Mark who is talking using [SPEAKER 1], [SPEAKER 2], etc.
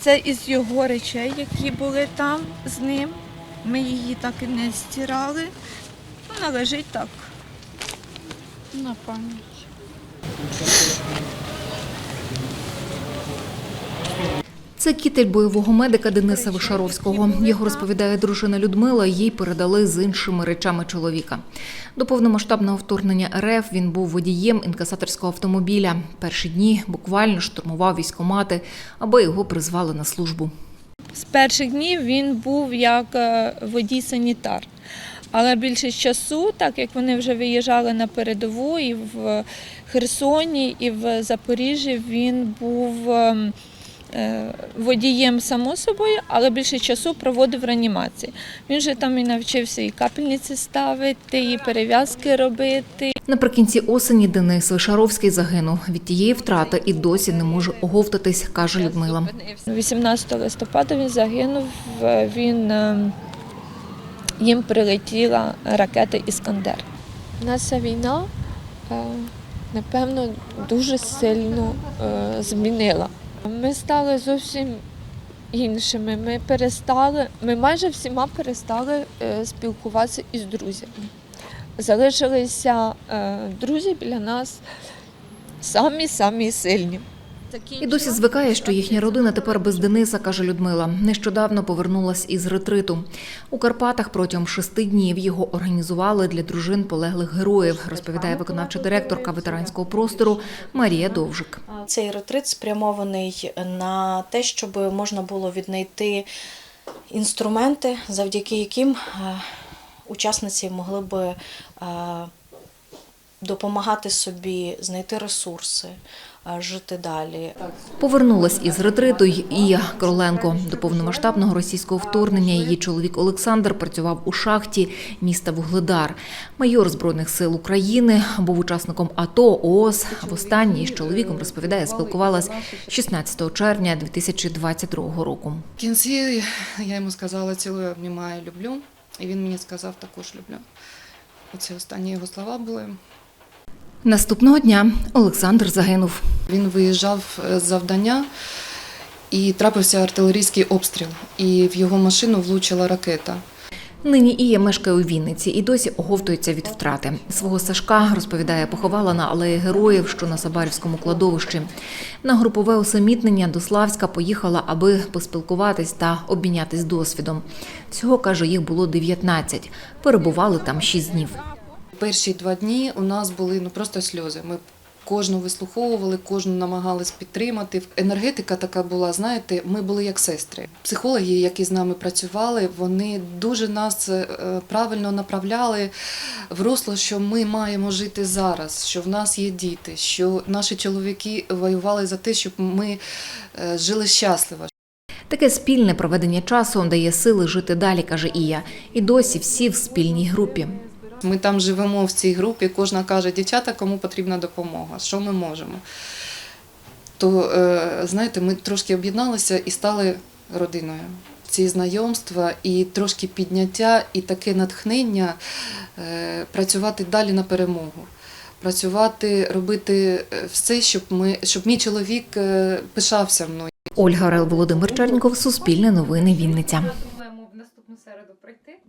[SPEAKER 1] Це із його речей, які були там з ним. Ми її так і не стирали. Вона лежить так. На пам'ять.
[SPEAKER 2] Це кітель бойового медика Дениса Вишаровського. Його розповідає дружина Людмила. Їй передали з іншими речами чоловіка. До повномасштабного вторгнення РФ він був водієм інкасаторського автомобіля. Перші дні буквально штурмував військомати, аби його призвали на службу.
[SPEAKER 1] З перших днів він був як е, водій-санітар. Але більшість часу, так як вони вже виїжджали на передову і в Херсоні, і в Запоріжжі, він був ем, водієм само собою, але більше часу проводив в реанімації. Він же там і навчився і капельниці ставити, і перев'язки робити.
[SPEAKER 2] Наприкінці осені Денис Вишаровський загинув. Від тієї втрати і досі не може оговтатись, каже Людмила.
[SPEAKER 1] 18 листопада він загинув. Він е, їм прилетіла ракета Іскандер. Наша війна, е, напевно, дуже сильно е, змінила. Ми стали зовсім іншими. Ми перестали, ми майже всіма перестали е, спілкуватися із друзями. Залишилися е, друзі біля нас самі-самі сильні.
[SPEAKER 2] І досі звикає, що їхня родина тепер без Дениса, каже Людмила. Нещодавно повернулась із ретриту. У Карпатах протягом шести днів його організували для дружин полеглих героїв, розповідає виконавча директорка ветеранського простору Марія Довжик.
[SPEAKER 3] Цей ретрит спрямований на те, щоб можна було віднайти інструменти, завдяки яким е, учасниці могли би е, допомагати собі знайти ресурси, е, жити далі.
[SPEAKER 2] Повернулась із ретриту й Ія Кроленко. До повномасштабного російського вторгнення її чоловік Олександр працював у шахті міста Вугледар. Майор збройних сил України був учасником АТО ООС. Востаннє із чоловіком розповідає, спілкувалась 16 червня 2022 року.
[SPEAKER 4] В кінці я йому сказала цілую, обнімаю, люблю. І він мені сказав також люблю. Оці останні його слова були.
[SPEAKER 2] Наступного дня Олександр загинув.
[SPEAKER 4] Він виїжджав з завдання і трапився артилерійський обстріл. І в його машину влучила ракета.
[SPEAKER 2] Нині Ія мешкає у Вінниці і досі оговтується від втрати. Свого Сашка, розповідає, поховала на алеї героїв, що на Сабарівському кладовищі. На групове усамітнення до Славська поїхала, аби поспілкуватись та обмінятись досвідом. Всього, каже, їх було 19. Перебували там 6 днів.
[SPEAKER 4] Перші два дні у нас були ну просто сльози. Ми кожну вислуховували, кожну намагались підтримати. Енергетика така була, знаєте, ми були як сестри. Психологи, які з нами працювали, вони дуже нас е, правильно направляли в русло, що ми маємо жити зараз, що в нас є діти, що наші чоловіки воювали за те, щоб ми е, жили щасливо.
[SPEAKER 2] Таке спільне проведення часу дає сили жити далі, каже Ія. І досі всі в спільній групі.
[SPEAKER 4] Ми там живемо в цій групі, кожна каже, дівчата, кому потрібна допомога, що ми можемо. То, е, знаєте, ми трошки об'єдналися і стали родиною. Ці знайомства і трошки підняття, і таке натхнення е, працювати далі на перемогу. Працювати, робити е, все, щоб ми, щоб мій чоловік пишався мною.
[SPEAKER 2] Ольга Орел, Володимир Черніков, Суспільне новини, Вінниця.